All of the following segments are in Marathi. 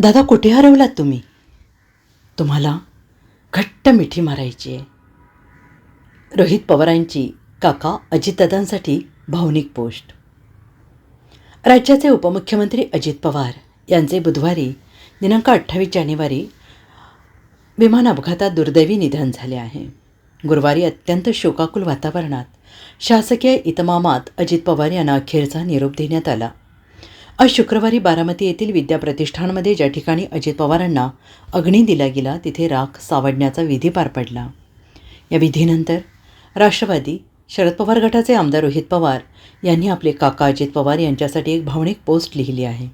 दादा कुठे हरवलात तुम्ही? तुम्हाला घट्ट मिठी मारायची आहे. रोहित पवारांची काका अजितदादांसाठी भावनिक पोस्ट. राज्याचे उपमुख्यमंत्री अजित पवार यांचे बुधवारी दिनांक अठ्ठावीस जानेवारी विमान अपघातात दुर्दैवी निधन झाले आहे. गुरुवारी अत्यंत शोकाकुल वातावरणात शासकीय इतमामात अजित पवार यांना अखेरचा निरोप देण्यात आला. आज शुक्रवारी बारामती येथील विद्याप्रतिष्ठानमध्ये ज्या ठिकाणी अजित पवारांना अग्नी दिला गेला तिथे राख सावडण्याचा विधी पार पडला. या विधीनंतर राष्ट्रवादी शरद पवार गटाचे आमदार रोहित पवार यांनी आपले काका अजित पवार यांच्यासाठी एक भावनिक पोस्ट लिहिली आहे.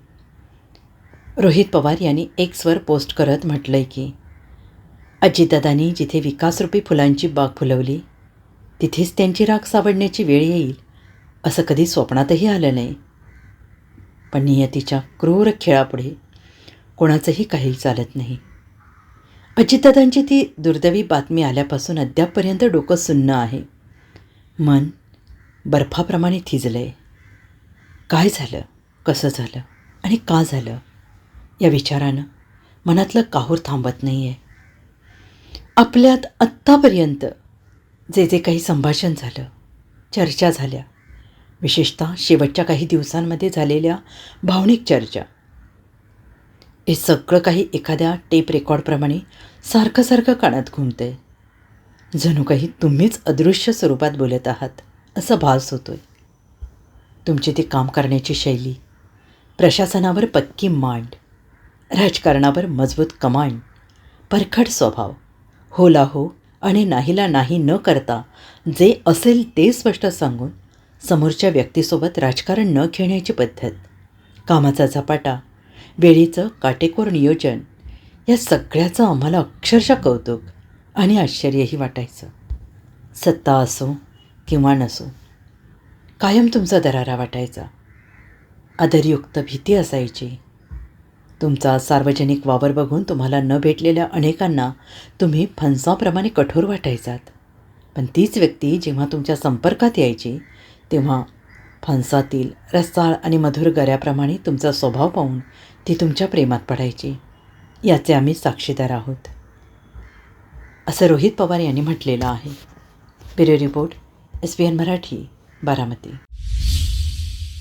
रोहित पवार यांनी एक्सवर पोस्ट करत म्हटलं आहे की अजितदादांनी जिथे विकासरूपी फुलांची बाग फुलवली तिथेच त्यांची राख सावडण्याची वेळ येईल असं कधी स्वप्नातही आलं नाही. पण नियतीच्या क्रूर खेळापुढे कोणाचंही काही चालत नाही. अजितदादांची ती दुर्दैवी बातमी आल्यापासून अद्यापपर्यंत डोकं सुन्न आहे. मन बर्फाप्रमाणे थिजलं आहे काय झालं? कसं झालं? आणि का झालं? या विचारानं मनातलं काहूर थांबत नाही आहे आपल्यात आत्तापर्यंत जे जे काही संभाषण झालं चर्चा झाल्या विशेषतः शेवटच्या काही दिवसांमध्ये झालेल्या भावनिक चर्चा. हे सगळं काही एखाद्या टेप रेकॉर्डप्रमाणे सारखं सारखं कानात घुमतंय. जणू काही तुम्हीच अदृश्य स्वरूपात बोलत आहात असा भास होतो आहे तुमची ती काम करण्याची शैली प्रशासनावर पक्की मांड राजकारणावर मजबूत कमांड परखड स्वभाव होला हो आणि नाहीला नाही न करता जे असेल ते स्पष्ट सांगून समोरच्या व्यक्तीसोबत राजकारण न खेळण्याची पद्धत कामाचा झपाटा वेळेचं काटेकोर नियोजन या सगळ्याचं आम्हाला अक्षरशः कौतुक आणि आश्चर्यही वाटायचं. सत्ता असो किंवा नसो कायम तुमचा दरारा वाटायचा. आदरयुक्त भीती असायची. तुमचा सार्वजनिक वावर बघून तुम्हाला न भेटलेल्या अनेकांना तुम्ही फणसाप्रमाणे कठोर वाटायचात. पण तीच व्यक्ती जेव्हा तुमच्या संपर्कात यायची तेव्हा फणसातील रसाळ आणि मधुर गऱ्याप्रमाणे तुमचा स्वभाव पाहून ती तुमच्या प्रेमात पडायची. याचे आम्ही साक्षीदार आहोत. असं रोहित पवार यांनी म्हटलेलं आहे. Bureau report S P N Marathi Baramati.